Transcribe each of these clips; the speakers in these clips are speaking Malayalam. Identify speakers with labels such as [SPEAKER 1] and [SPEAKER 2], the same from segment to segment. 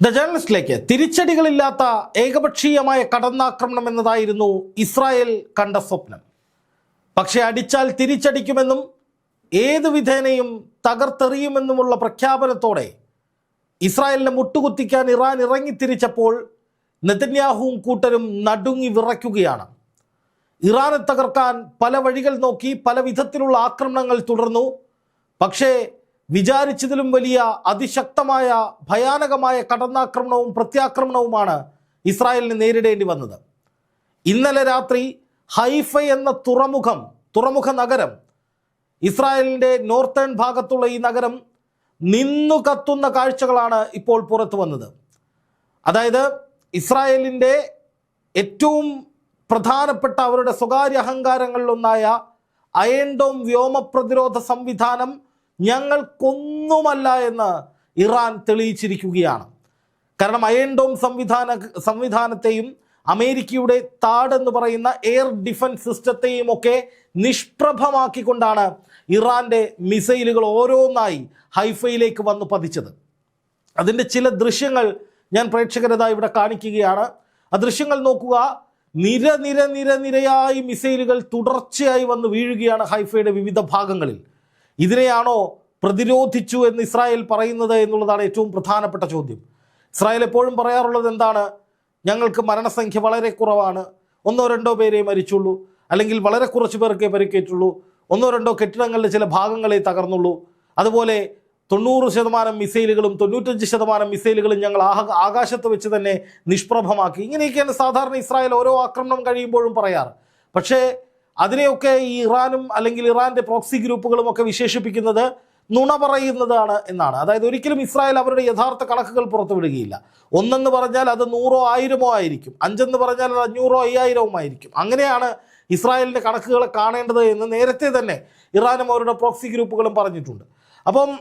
[SPEAKER 1] ദ ജേർണലിസ്റ്റിലേക്ക് തിരിച്ചടികളില്ലാത്ത ഏകപക്ഷീയമായ കടന്നാക്രമണം എന്നതായിരുന്നു ഇസ്രായേൽ കണ്ട സ്വപ്നം. പക്ഷെ അടിച്ചാൽ തിരിച്ചടിക്കുമെന്നും ഏത് വിധേനയും തകർത്തെറിയുമെന്നുമുള്ള പ്രഖ്യാപനത്തോടെ ഇസ്രായേലിനെ മുട്ടുകുത്തിക്കാൻ ഇറാൻ ഇറങ്ങിത്തിരിച്ചപ്പോൾ നെതന്യാഹുവും കൂട്ടരും നടുങ്ങി വിറയ്ക്കുകയാണ്. ഇറാനെ തകർക്കാൻ പല വഴികൾ നോക്കി പല വിധത്തിലുള്ള ആക്രമണങ്ങൾ തുടർന്നു. പക്ഷേ വിചാരിച്ചതിലും വലിയ അതിശക്തമായ ഭയാനകമായ കടന്നാക്രമണവും പ്രത്യാക്രമണവുമാണ് ഇസ്രായേലിന് നേരിടേണ്ടി വന്നത്. ഇന്നലെ രാത്രി ഹൈഫ എന്ന തുറമുഖം തുറമുഖ നഗരം ഇസ്രായേലിന്റെ നോർത്തേൺ ഭാഗത്തുള്ള ഈ നഗരം നിന്നു കത്തുന്ന കാഴ്ചകളാണ് ഇപ്പോൾ പുറത്തു വന്നത്. അതായത് ഇസ്രായേലിന്റെ ഏറ്റവും പ്രധാനപ്പെട്ട അവരുടെ സ്വകാര്യ അഹങ്കാരങ്ങളിലൊന്നായ അയൺഡോം വ്യോമ പ്രതിരോധ സംവിധാനം ഞങ്ങൾക്കൊന്നുമല്ല എന്ന് ഇറാൻ തെളിയിച്ചിരിക്കുകയാണ്. കാരണം അയൺഡോം സംവിധാന സംവിധാനത്തെയും അമേരിക്കയുടെ താഡ് എന്ന് പറയുന്ന എയർ ഡിഫൻസ് സിസ്റ്റത്തെയും ഒക്കെ നിഷ്പ്രഭമാക്കിക്കൊണ്ടാണ് ഇറാന്റെ മിസൈലുകൾ ഓരോന്നായി ഹൈഫയിലേക്ക് വന്ന് പതിച്ചത്. അതിന്റെ ചില ദൃശ്യങ്ങൾ ഞാൻ പ്രേക്ഷകരതായി ഇവിടെ കാണിക്കുകയാണ്. ആ ദൃശ്യങ്ങൾ നോക്കുക. നിര നിര നിര നിരയായി മിസൈലുകൾ തുടർച്ചയായി വന്ന് വീഴുകയാണ് ഹൈഫയുടെ വിവിധ ഭാഗങ്ങളിൽ. ഇതിനെയാണോ പ്രതിരോധിച്ചു എന്ന് ഇസ്രായേൽ പറയുന്നത് എന്നുള്ളതാണ് ഏറ്റവും പ്രധാനപ്പെട്ട ചോദ്യം. ഇസ്രായേൽ എപ്പോഴും പറയാറുള്ളത് എന്താണ്? ഞങ്ങൾക്ക് മരണസംഖ്യ വളരെ കുറവാണ്. ഒന്നോ രണ്ടോ പേരേ മരിച്ചുള്ളൂ. അല്ലെങ്കിൽ വളരെ കുറച്ച് പേർക്കേ പരിക്കേറ്റുള്ളൂ. ഒന്നോ രണ്ടോ കെട്ടിടങ്ങളുടെ ചില ഭാഗങ്ങളെ തകർന്നുള്ളൂ. അതുപോലെ തൊണ്ണൂറ് ശതമാനം മിസൈലുകളും തൊണ്ണൂറ്റഞ്ച് ശതമാനം മിസൈലുകളും ഞങ്ങൾ ആഹ ആകാശത്ത് വെച്ച് തന്നെ നിഷ്പ്രഭമാക്കി. ഇങ്ങനെയൊക്കെയാണ് സാധാരണ ഇസ്രായേൽ ഓരോ ആക്രമണം കഴിയുമ്പോഴും പറയാറ്. പക്ഷേ അതിനെയൊക്കെ ഈ ഇറാനും അല്ലെങ്കിൽ ഇറാന്റെ പ്രോക്സി ഗ്രൂപ്പുകളും ഒക്കെ വിശേഷിപ്പിക്കുന്നത് നുണ പറയുന്നതാണ് എന്നാണ്. അതായത് ഒരിക്കലും ഇസ്രായേൽ അവരുടെ യഥാർത്ഥ കണക്കുകൾ പുറത്തുവിടുകയില്ല. ഒന്നെന്ന് പറഞ്ഞാൽ അത് നൂറോ ആയിരമോ ആയിരിക്കും. അഞ്ചെന്ന് പറഞ്ഞാൽ അത് അഞ്ഞൂറോ അയ്യായിരവും ആയിരിക്കും. അങ്ങനെയാണ് ഇസ്രായേലിന്റെ കണക്കുകളെ കാണേണ്ടത് എന്ന് നേരത്തെ തന്നെ ഇറാനും അവരുടെ പ്രോക്സി ഗ്രൂപ്പുകളും പറഞ്ഞിട്ടുണ്ട്. അപ്പം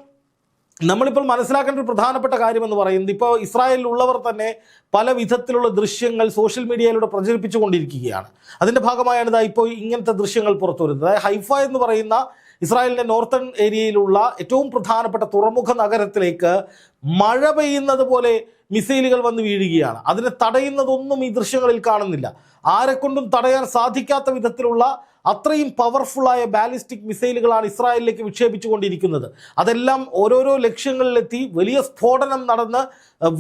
[SPEAKER 1] നമ്മളിപ്പോൾ മനസ്സിലാക്കേണ്ട ഒരു പ്രധാനപ്പെട്ട കാര്യം എന്ന് പറയുന്നത് ഇപ്പോൾ ഇസ്രായേലിലുള്ളവർ തന്നെ പല വിധത്തിലുള്ള ദൃശ്യങ്ങൾ സോഷ്യൽ മീഡിയയിലൂടെ പ്രചരിപ്പിച്ചുകൊണ്ടിരിക്കുകയാണ് അതിന്റെ ഭാഗമായാണ് ഇതാ ഇപ്പോൾ ഇങ്ങനത്തെ ദൃശ്യങ്ങൾ പുറത്തു വരുന്നത്. അതായത് ഹൈഫ എന്ന് പറയുന്ന ഇസ്രായേലിന്റെ നോർത്തേൺ ഏരിയയിലുള്ള ഏറ്റവും പ്രധാനപ്പെട്ട തുറമുഖ നഗരത്തിലേക്ക് മഴ പെയ്യുന്നത് പോലെ മിസൈലുകൾ വന്ന് വീഴുകയാണ്. അതിനെ തടയുന്നതൊന്നും ഈ ദൃശ്യങ്ങളിൽ കാണുന്നില്ല. ആരെക്കൊണ്ടും തടയാൻ സാധിക്കാത്ത വിധത്തിലുള്ള അത്രയും പവർഫുള്ളായ ബാലിസ്റ്റിക് മിസൈലുകളാണ് ഇസ്രായേലിലേക്ക് വിക്ഷേപിച്ചുകൊണ്ടിരിക്കുന്നത്. അതെല്ലാം ഓരോരോ ലക്ഷ്യങ്ങളിലെത്തി വലിയ സ്ഫോടനം നടന്ന്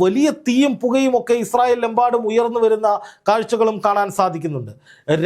[SPEAKER 1] വലിയ തീയും പുകയും ഒക്കെ ഇസ്രായേലിലെമ്പാടും ഉയർന്നു വരുന്ന കാഴ്ചകളും കാണാൻ സാധിക്കുന്നുണ്ട്.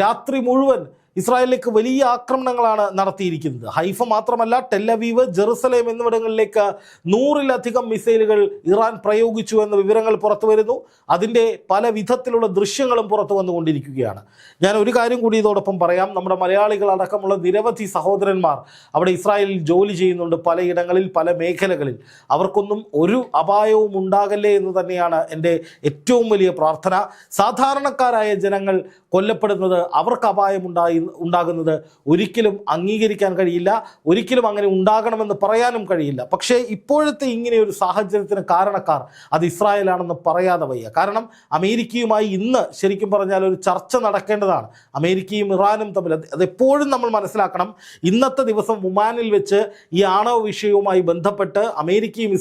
[SPEAKER 1] രാത്രി മുഴുവൻ ഇസ്രായേലിലേക്ക് വലിയ ആക്രമണങ്ങളാണ് നടത്തിയിരിക്കുന്നത്. ഹൈഫ മാത്രമല്ല ടെല്ലവീവ് ജെറുസലേം എന്നിവിടങ്ങളിലേക്ക് നൂറിലധികം മിസൈലുകൾ ഇറാൻ പ്രയോഗിച്ചു എന്ന വിവരങ്ങൾ പുറത്തു വരുന്നു. അതിന്റെ പല വിധത്തിലുള്ള ദൃശ്യങ്ങളും പുറത്തു വന്നുകൊണ്ടിരിക്കുകയാണ്. ഞാൻ ഒരു കാര്യം കൂടി ഇതോടൊപ്പം പറയാം. നമ്മുടെ മലയാളികൾ അടക്കമുള്ള നിരവധി സഹോദരന്മാർ അവിടെ ഇസ്രായേലിൽ ജോലി ചെയ്യുന്നുണ്ട് പലയിടങ്ങളിൽ പല മേഖലകളിൽ. അവർക്കൊന്നും ഒരു അപായവും ഉണ്ടാകല്ലേ എന്ന് തന്നെയാണ് എന്റെ ഏറ്റവും വലിയ പ്രാർത്ഥന. സാധാരണക്കാരായ ജനങ്ങൾ കൊല്ലപ്പെടുന്നത് അവർക്ക് അപായമുണ്ടായി ഉണ്ടാകുന്നത് ഒരിക്കലും അംഗീകരിക്കാൻ കഴിയില്ല. ഒരിക്കലും അങ്ങനെ ഉണ്ടാകണമെന്ന് പറയാനും കഴിയില്ല. പക്ഷേ ഇപ്പോഴത്തെ ഇങ്ങനെ ഒരു സാഹചര്യത്തിന് കാരണക്കാർ അത് ഇസ്രായേലാണെന്ന് പറയാതെ വയ്യ. കാരണം അമേരിക്കയുമായി ഇന്ന് ശരിക്കും പറഞ്ഞാൽ ഒരു ചർച്ച നടക്കേണ്ടതാണ്. അമേരിക്കയും ഇറാനും തമ്മിൽ അത് അതെപ്പോഴും നമ്മൾ മനസ്സിലാക്കണം. ഇന്നത്തെ ദിവസം ഒമാനിൽ വെച്ച് ഈ ആണവ വിഷയവുമായി ബന്ധപ്പെട്ട് അമേരിക്കയും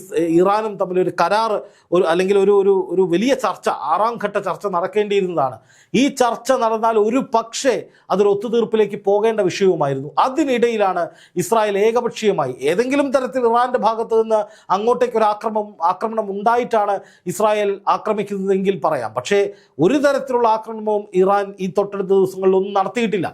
[SPEAKER 1] ഇറാനും തമ്മിൽ ഒരു കരാർ ഒരു അല്ലെങ്കിൽ ഒരു ഒരു ഒരു വലിയ ചർച്ച ആറാം ഘട്ട ചർച്ച നടക്കേണ്ടിയിരുന്നതാണ്. ഈ ചർച്ച നടന്നാൽ ഒരു പക്ഷേ അതൊരു ഒത്തുതീർപ്പിലേക്ക് പോകേണ്ട വിഷയവുമായിരുന്നു. അതിനിടയിലാണ് ഇസ്രായേൽ ഏകപക്ഷീയമായി ഏതെങ്കിലും തരത്തിൽ ഇറാന്റെ ഭാഗത്ത് നിന്ന് അങ്ങോട്ടേക്ക് ഒരു ആക്രമം ആക്രമണം ഉണ്ടായിട്ടാണ് ഇസ്രായേൽ ആക്രമിക്കുന്നതെങ്കിൽ പറയാം. പക്ഷേ ഒരു തരത്തിലുള്ള ആക്രമണവും ഇറാൻ ഈ തൊട്ടടുത്ത ദിവസങ്ങളിലൊന്നും നടത്തിയിട്ടില്ല.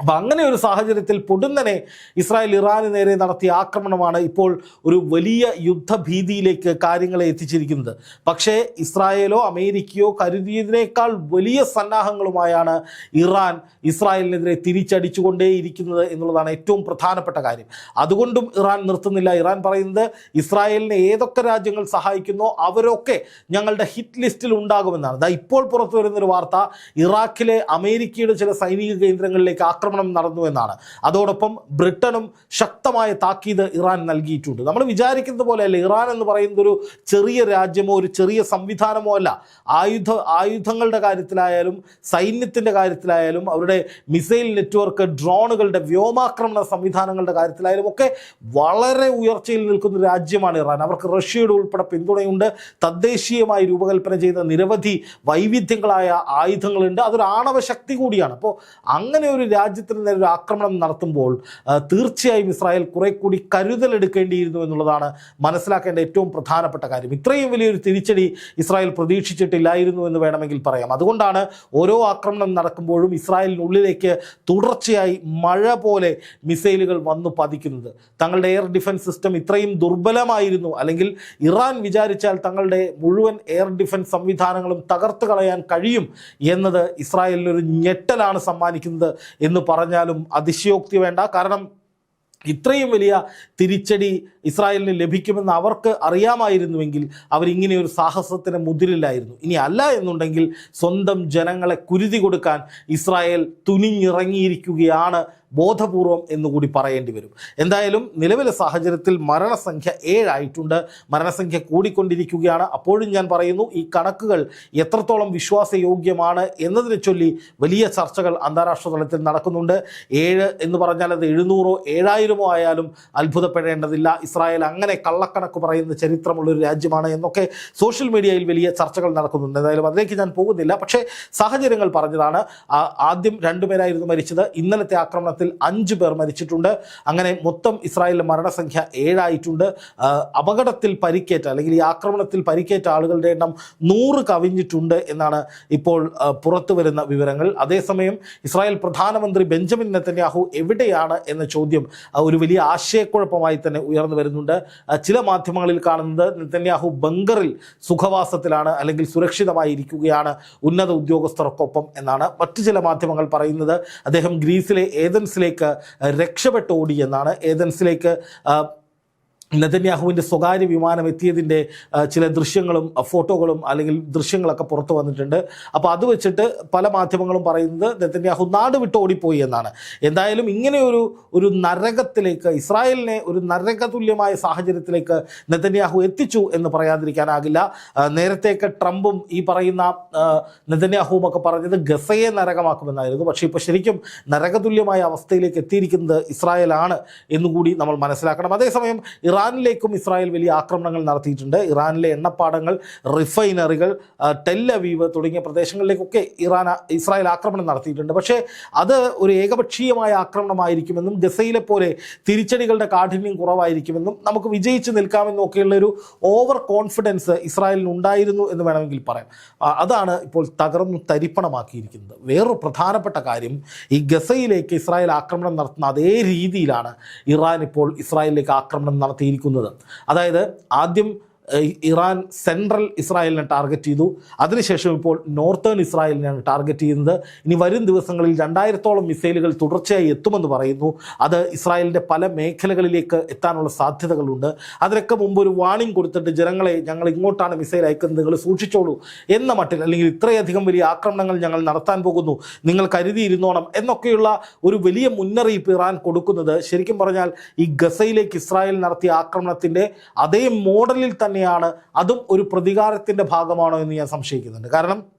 [SPEAKER 1] അപ്പം അങ്ങനെ ഒരു സാഹചര്യത്തിൽ പൊടുന്നനെ ഇസ്രായേൽ ഇറാന് നേരെ നടത്തിയ ആക്രമണമാണ് ഇപ്പോൾ ഒരു വലിയ യുദ്ധഭീതിയിലേക്ക് കാര്യങ്ങളെ എത്തിച്ചിരിക്കുന്നത്. പക്ഷേ ഇസ്രായേലോ അമേരിക്കയോ കരുതിയതിനേക്കാൾ വലിയ സന്നാഹങ്ങളുമായാണ് ഇറാൻ ഇസ്രായേലിനെതിരെ തിരിച്ചടിച്ചുകൊണ്ടേയിരിക്കുന്നത് എന്നുള്ളതാണ് ഏറ്റവും പ്രധാനപ്പെട്ട കാര്യം. അതുകൊണ്ടും ഇറാൻ നിർത്തുന്നില്ല. ഇറാൻ പറയുന്നത് ഇസ്രായേലിനെ ഏതൊക്കെ രാജ്യങ്ങൾ സഹായിക്കുന്നോ അവരൊക്കെ ഞങ്ങളുടെ ഹിറ്റ് ലിസ്റ്റിൽ ഉണ്ടാകുമെന്നാണ്. ഇപ്പോൾ പുറത്തു വരുന്നൊരു വാർത്ത ഇറാഖിലെ അമേരിക്കയുടെ ചില സൈനിക കേന്ദ്രങ്ങളിലേക്ക് ആക്രമണം ആക്രമണം നടന്നു എന്നാണ്. അതോടൊപ്പം ബ്രിട്ടനും ശക്തമായ താക്കീത് ഇറാൻ നൽകിയിട്ടുണ്ട്. നമ്മൾ വിചാരിക്കുന്നത് പോലെയല്ല ഇറാൻ എന്ന് പറയുന്നത് ഒരു ചെറിയ രാജ്യമോ ഒരു ചെറിയ സംവിധാനമോ അല്ല. ആയുധ ആയുധങ്ങളുടെ കാര്യത്തിലായാലും സൈന്യത്തിന്റെ കാര്യത്തിലായാലും അവരുടെ മിസൈൽ നെറ്റ്വർക്ക് ഡ്രോണുകളുടെ വ്യോമാക്രമണ സംവിധാനങ്ങളുടെ കാര്യത്തിലായാലും ഒക്കെ വളരെ ഉയർച്ചയിൽ നിൽക്കുന്ന രാജ്യമാണ് ഇറാൻ. അവർക്ക് റഷ്യയുടെ ഉൾപ്പെടെ പിന്തുണയുണ്ട്. തദ്ദേശീയമായി രൂപകൽപ്പന ചെയ്ത നിരവധി വൈവിധ്യങ്ങളായ ആയുധങ്ങളുണ്ട്. അതൊരു ആണവ ശക്തി കൂടിയാണ്. അപ്പോൾ അങ്ങനെ ഒരു രാജ്യത്തിന് നേരെ ഒരു ആക്രമണം നടത്തുമ്പോൾ തീർച്ചയായും ഇസ്രായേൽ കുറെ കൂടി കരുതൽ എടുക്കേണ്ടിയിരുന്നു എന്നുള്ളതാണ് മനസ്സിലാക്കേണ്ട ഏറ്റവും പ്രധാനപ്പെട്ട കാര്യം. ഇത്രയും വലിയൊരു തിരിച്ചടി ഇസ്രായേൽ പ്രതീക്ഷിച്ചിട്ടില്ലായിരുന്നു എന്ന് വേണമെങ്കിൽ പറയാം. അതുകൊണ്ടാണ് ഓരോ ആക്രമണം നടക്കുമ്പോഴും ഇസ്രായേലിനുള്ളിലേക്ക് തുടർച്ചയായി മഴ പോലെ മിസൈലുകൾ വന്നു പതിക്കുന്നത്. തങ്ങളുടെ എയർ ഡിഫൻസ് സിസ്റ്റം ഇത്രയും ദുർബലമായിരുന്നു. അല്ലെങ്കിൽ ഇറാൻ വിചാരിച്ചാൽ തങ്ങളുടെ മുഴുവൻ എയർ ഡിഫൻസ് സംവിധാനങ്ങളും തകർത്ത് കളയാൻ കഴിയും എന്നത് ഇസ്രായേലിനൊരു ഞെട്ടലാണ് സമ്മാനിക്കുന്നത് എന്ന് പറഞ്ഞാലും അതിശയോക്തി വേണ്ട. കാരണം ഇത്രയും വലിയ തിരിച്ചടി ഇസ്രായേലിന് ലഭിക്കുമെന്ന് അവർക്ക് അറിയാമായിരുന്നുവെങ്കിൽ അവരിങ്ങനെ ഒരു സാഹസത്തിന് മുതിരില്ലായിരുന്നു. ഇനി അല്ല എന്നുണ്ടെങ്കിൽ സ്വന്തം ജനങ്ങളെ കുരുതി കൊടുക്കാൻ ഇസ്രായേൽ തുനിഞ്ഞിറങ്ങിയിരിക്കുകയാണ് ബോധപൂർവം എന്നുകൂടി പറയേണ്ടി വരും. എന്തായാലും നിലവിലെ സാഹചര്യത്തിൽ മരണസംഖ്യ ഏഴായിട്ടുണ്ട്. മരണസംഖ്യ കൂടിക്കൊണ്ടിരിക്കുകയാണ്. അപ്പോഴും ഞാൻ പറയുന്നു ഈ കണക്കുകൾ എത്രത്തോളം വിശ്വാസയോഗ്യമാണ് എന്നതിനെ ചൊല്ലി വലിയ ചർച്ചകൾ അന്താരാഷ്ട്ര തലത്തിൽ നടക്കുന്നുണ്ട്. ഏഴ് എന്ന് പറഞ്ഞാൽ അത് എഴുന്നൂറോ ഏഴായിരമോ ആയാലും അത്ഭുതപ്പെടേണ്ടതില്ല. ഇസ്രായേൽ അങ്ങനെ കള്ളക്കണക്ക് പറയുന്ന ചരിത്രമുള്ളൊരു രാജ്യമാണ് എന്നൊക്കെ സോഷ്യൽ മീഡിയയിൽ വലിയ ചർച്ചകൾ നടക്കുന്നുണ്ട്. എന്തായാലും അതിലേക്ക് ഞാൻ പോകുന്നില്ല. പക്ഷേ സാഹചര്യങ്ങൾ പറഞ്ഞതാണ് ആദ്യം രണ്ടുപേരായിരുന്നു മരിച്ചത്. ഇന്നലത്തെ ആക്രമണത്തിൽ അഞ്ച് പേർ മരിച്ചിട്ടുണ്ട്. അങ്ങനെ മൊത്തം ഇസ്രായേലിലെ മരണസംഖ്യ ഏഴായിട്ടുണ്ട്. അപകടത്തിൽ പരിക്കേറ്റ അല്ലെങ്കിൽ ഈ ആക്രമണത്തിൽ പരിക്കേറ്റ ആളുകളുടെ എണ്ണം നൂറ് കവിഞ്ഞിട്ടുണ്ട് എന്നാണ് ഇപ്പോൾ പുറത്തു വരുന്ന വിവരങ്ങൾ. അതേസമയം ഇസ്രായേൽ പ്രധാനമന്ത്രി ബെഞ്ചമിൻ നെത്തന്യാഹു എവിടെയാണ് എന്ന ചോദ്യം ഒരു വലിയ ആശയക്കുഴപ്പമായി തന്നെ ഉയർന്നു വരുന്നുണ്ട്. ചില മാധ്യമങ്ങളിൽ കാണുന്നത് നെത്തന്യാഹു ബങ്കറിൽ സുഖവാസത്തിലാണ് അല്ലെങ്കിൽ സുരക്ഷിതമായി ഇരിക്കുകയാണ് ഉന്നത ഉദ്യോഗസ്ഥർക്കൊപ്പം എന്നാണ്. മറ്റു ചില മാധ്യമങ്ങൾ പറയുന്നത് അദ്ദേഹം ഗ്രീസിലെ ഏതൻസിലേക്ക് രക്ഷപ്പെട്ടോടി എന്നാണ് ഏതൻസിലേക്ക് നെതന്യാഹുവിന്റെ സ്വകാര്യ വിമാനം എത്തിയതിന്റെ ചില ദൃശ്യങ്ങളും ഫോട്ടോകളും അല്ലെങ്കിൽ ദൃശ്യങ്ങളൊക്കെ പുറത്തു വന്നിട്ടുണ്ട്. അപ്പോൾ അത് വെച്ചിട്ട് പല മാധ്യമങ്ങളും പറയുന്നത് നെതന്യാഹു നാട് വിട്ട് ഓടിപ്പോയി എന്നാണ്. എന്തായാലും ഇങ്ങനെയൊരു ഒരു നരകത്തിലേക്ക് ഇസ്രായേലിനെ ഒരു നരകതുല്യമായ സാഹചര്യത്തിലേക്ക് നെതന്യാഹു എത്തിച്ചു എന്ന് പറയാതിരിക്കാനാകില്ല. നേരത്തെയൊക്കെ ട്രംപും ഈ പറയുന്ന നെതന്യാഹുവും ഒക്കെ പറഞ്ഞത് ഗസയെ നരകമാക്കുമെന്നായിരുന്നു. പക്ഷേ ഇപ്പോൾ ശരിക്കും നരകതുല്യമായ അവസ്ഥയിലേക്ക് എത്തിയിരിക്കുന്നത് ഇസ്രായേലാണ് എന്നുകൂടി നമ്മൾ മനസ്സിലാക്കണം. അതേസമയം ഇറാനിലേക്കും ഇസ്രായേൽ വലിയ ആക്രമണങ്ങൾ നടത്തിയിട്ടുണ്ട്. ഇറാനിലെ എണ്ണപ്പാടങ്ങൾ റിഫൈനറികൾ ടെല്ലവീവ് തുടങ്ങിയ പ്രദേശങ്ങളിലേക്കൊക്കെ ഇറാൻ ഇസ്രായേൽ ആക്രമണം നടത്തിയിട്ടുണ്ട്. പക്ഷേ അത് ഒരു ഏകപക്ഷീയമായ ആക്രമണമായിരിക്കുമെന്നും ഗസയിലെ പോലെ തിരിച്ചടികളുടെ കാഠിന്യം കുറവായിരിക്കുമെന്നും നമുക്ക് വിജയിച്ച് നിൽക്കാമെന്നും ഒക്കെയുള്ള ഒരു ഓവർ കോൺഫിഡൻസ് ഇസ്രായേലിന് ഉണ്ടായിരുന്നു എന്ന് വേണമെങ്കിൽ പറയാം. അതാണ് ഇപ്പോൾ തകർന്നു തരിപ്പണമാക്കിയിരിക്കുന്നത്. വേറൊരു പ്രധാനപ്പെട്ട കാര്യം ഈ ഗസയിലേക്ക് ഇസ്രായേൽ ആക്രമണം നടത്തുന്ന അതേ രീതിയിലാണ് ഇറാൻ ഇപ്പോൾ ഇസ്രായേലിലേക്ക് ആക്രമണം നടത്തിയിരിക്കുന്നത് അതായത് ആദ്യം ഇറാൻ സെൻട്രൽ ഇസ്രായേലിനെ ടാർഗറ്റ് ചെയ്തു. അതിനുശേഷം ഇപ്പോൾ നോർത്തേൺ ഇസ്രായേലിനെയാണ് ടാർഗറ്റ് ചെയ്യുന്നത്. ഇനി വരും ദിവസങ്ങളിൽ രണ്ടായിരത്തോളം മിസൈലുകൾ തുടർച്ചയായി എത്തുമെന്ന് പറയുന്നു. അത് ഇസ്രായേലിന്റെ പല മേഖലകളിലേക്ക് എത്താനുള്ള സാധ്യതകളുണ്ട്. അതിനൊക്കെ മുമ്പ് ഒരു വാണിംഗ് കൊടുത്തിട്ട് ജനങ്ങളെ ഞങ്ങൾ ഇങ്ങോട്ടാണ് മിസൈൽ അയക്കുന്നത് നിങ്ങൾ സൂക്ഷിച്ചോളൂ എന്ന മട്ടിൽ അല്ലെങ്കിൽ ഇത്രയധികം വലിയ ആക്രമണങ്ങൾ ഞങ്ങൾ നടത്താൻ പോകുന്നു നിങ്ങൾ കരുതിയിരുന്നോണം എന്നൊക്കെയുള്ള ഒരു വലിയ മുന്നറിയിപ്പ് ഇറാൻ കൊടുക്കുന്നത്. ശരിക്കും പറഞ്ഞാൽ ഈ ഗസയിലേക്ക് ഇസ്രായേൽ നടത്തിയ ആക്രമണത്തിന്റെ അതേ മോഡലിൽ തന്നെയാണ്. അതും ഒരു പ്രതികാരത്തിന്റെ ഭാഗമാണോ എന്ന് ഞാൻ സംശയിക്കുന്നുണ്ട്. കാരണം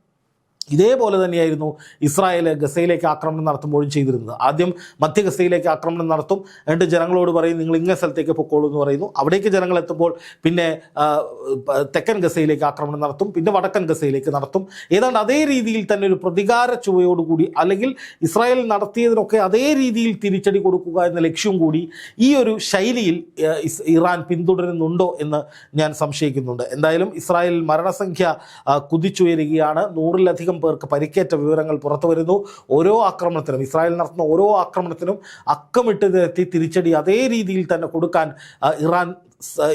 [SPEAKER 1] ഇതേപോലെ തന്നെയായിരുന്നു ഇസ്രായേൽ ഗസയിലേക്ക് ആക്രമണം നടത്തുമ്പോഴും ചെയ്തിരുന്നത്. ആദ്യം മധ്യ ഗസയിലേക്ക് ആക്രമണം നടത്തും. എന്നിട്ട് ജനങ്ങളോട് പറയും നിങ്ങൾ ഇങ്ങനെ സ്ഥലത്തേക്ക് പൊക്കോളൂ എന്ന് പറയുന്നു. അവിടേക്ക് ജനങ്ങൾ എത്തുമ്പോൾ പിന്നെ തെക്കൻ ഗസയിലേക്ക് ആക്രമണം നടത്തും. പിന്നെ വടക്കൻ ഗസയിലേക്ക് നടത്തും. ഏതാണ്ട് അതേ രീതിയിൽ തന്നെ ഒരു പ്രതികാര ചുവയോടുകൂടി അല്ലെങ്കിൽ ഇസ്രായേൽ നടത്തിയതിനൊക്കെ അതേ രീതിയിൽ തിരിച്ചടി കൊടുക്കുക എന്ന ലക്ഷ്യം കൂടി ഈ ഒരു ശൈലിയിൽ ഇറാൻ പിന്തുടരുന്നുണ്ടോ എന്ന് ഞാൻ സംശയിക്കുന്നുണ്ട്. എന്തായാലും ഇസ്രായേൽ മരണസംഖ്യ കുതിച്ചുയരുകയാണ്. നൂറിലധികം പേർക്ക് പരിക്കേറ്റ വിവരങ്ങൾ പുറത്തു വരുന്നു. ഓരോ ആക്രമണത്തിനും ഇസ്രായേൽ നടത്തുന്ന ഓരോ ആക്രമണത്തിനും അക്കമിട്ട് നിരത്തി തിരിച്ചടി അതേ രീതിയിൽ തന്നെ കൊടുക്കാൻ ഇറാൻ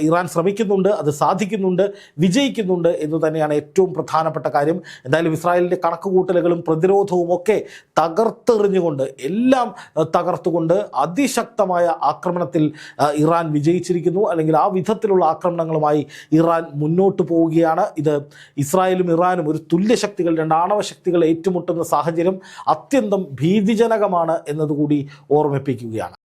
[SPEAKER 1] ഇറാൻ ശ്രമിക്കുന്നുണ്ട് അത് സാധിക്കുന്നുണ്ട് വിജയിക്കുന്നുണ്ട് എന്ന് തന്നെയാണ് ഏറ്റവും പ്രധാനപ്പെട്ട കാര്യം. എന്തായാലും ഇസ്രായേലിന്റെ കണക്കുകൂട്ടലുകളും പ്രതിരോധവും ഒക്കെ തകർത്തെറിഞ്ഞുകൊണ്ട് എല്ലാം തകർത്തുകൊണ്ട് അതിശക്തമായ ആക്രമണത്തിൽ ഇറാൻ വിജയിച്ചിരിക്കുന്നു. അല്ലെങ്കിൽ ആ വിധത്തിലുള്ള ആക്രമണങ്ങളുമായി ഇറാൻ മുന്നോട്ട് പോവുകയാണ്. ഇത് ഇസ്രായേലും ഇറാനും ഒരു തുല്യശക്തികൾ രണ്ട് ആണവ ശക്തികൾ ഏറ്റുമുട്ടുന്ന സാഹചര്യം അത്യന്തം ഭീതിജനകമാണ് എന്നതുകൂടി ഓർമ്മിപ്പിക്കുകയാണ്.